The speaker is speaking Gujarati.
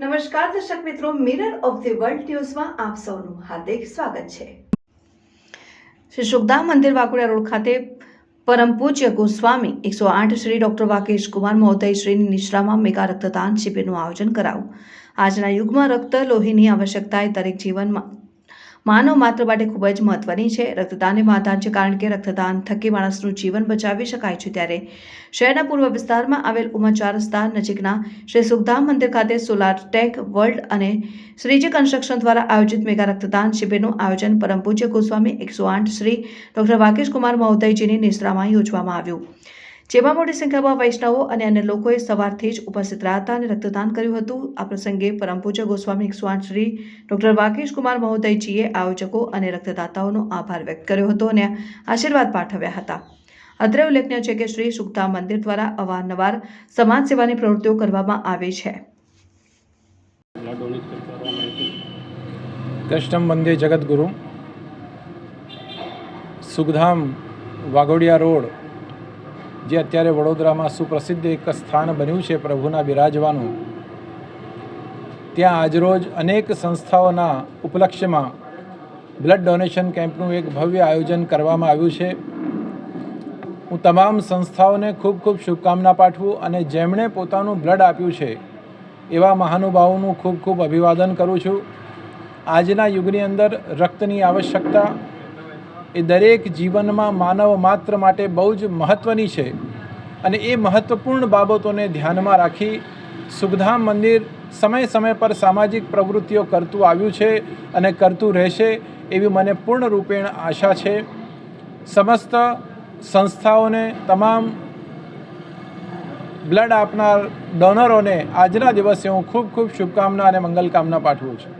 નમસ્કાર દર્શક મિત્રો મિરર ઓફ ધી વર્લ્ડ ન્યૂઝમાં આપ સૌનું હાર્દિક સ્વાગત છે. શ્રી સુખધામ મંદિર વાકુડિયા રોડ ખાતે પરમ પૂજ્ય ગોસ્વામી, એકસો આઠ શ્રી ડૉક્ટર વાકેશ કુમાર મહોદય શ્રીની નિશ્રામાં મેગા રક્તદાન શિબિરનું આયોજન કરાવું આજના યુગમાં રક્ત, લોહીની આવશ્યકતાએ દરેક જીવનમાં માનવ માત્ર માટે ખૂબ જ મહત્વની છે. રક્તદાન એ મહાદાન છે કારણ કે રક્તદાન થકી માણસનું જીવન બચાવી શકાય છે ત્યારે શહેરના પૂર્વ વિસ્તારમાં આવેલ ઉમાચાર રસ્તા નજીકના શ્રી સુખધામ મંદિર ખાતે સોલાર ટેક વર્લ્ડ અને શ્રીજી કન્સ્ટ્રક્શન દ્વારા આયોજિત મેગા રક્તદાન શિબિરનું આયોજન પરમ પૂજ્ય ગોસ્વામી એકસો આઠ શ્રી ડોક્ટર વાકેશ કુમાર મહોદયજીની નિશ્રામાં યોજવામાં આવ્યું. જેમાં મોટી સંખ્યામાં વૈષ્ણવો અને અન્ય લોકોએ સવારથી જ ઉપસ્થિત રહ્યા હતા અને રક્તદાન કર્યું હતું. આ પ્રસંગે પરમ પૂજ્ય ગોસ્વામી સ્વાન શ્રી ડોક્ટર વાકેશ કુમાર મહોદયજીએ આયોજકો અને રક્તદાતાઓનો આભાર વ્યક્ત કર્યો હતો અને આશીર્વાદ પાઠવ્યા હતા. અત્રે ઉલ્લેખનીય છે કે શ્રી સુખધામ મંદિર દ્વારા અવારનવાર સમાજ સેવાની પ્રવૃત્તિઓ કરવામાં આવે છે. કષ્ટમ વંદે જગદગુરુ. સુખધામ વાઘોડિયા રોડ. જે અત્યારે વડોદરામાં સુપ્રસિદ્ધ એક સ્થાન બન્યું છે પ્રભુના બિરાજવાનું. ત્યાં આજરોજ અનેક સંસ્થાઓના ઉપલક્ષ્યમાં બ્લડ ડોનેશન કેમ્પનું એક ભવ્ય આયોજન કરવામાં આવ્યું છે. હું તમામ સંસ્થાઓને ખૂબ ખૂબ શુભકામના પાઠવું અને જેમણે પોતાનું બ્લડ આપ્યું છે એવા મહાનુભાવોનું ખૂબ ખૂબ અભિવાદન કરું છું. આજના યુગની અંદર રક્તની આવશ્યકતા એ દરેક જીવનમાં માનવ માત્ર માટે બહુ જ મહત્ત્વની છે. અને એ મહત્ત્વપૂર્ણ બાબતોને ધ્યાનમાં રાખી સુખધામ મંદિર સમય સમય પર સામાજિક પ્રવૃત્તિઓ કરતું આવ્યું છે અને કરતું રહેશે એવી મને પૂર્ણ રૂપેણ આશા છે. સમસ્ત સંસ્થાઓને તમામ બ્લડ આપનાર ડોનરોને આજના દિવસે હું ખૂબ ખૂબ શુભકામના અને મંગલકામના પાઠવું છું.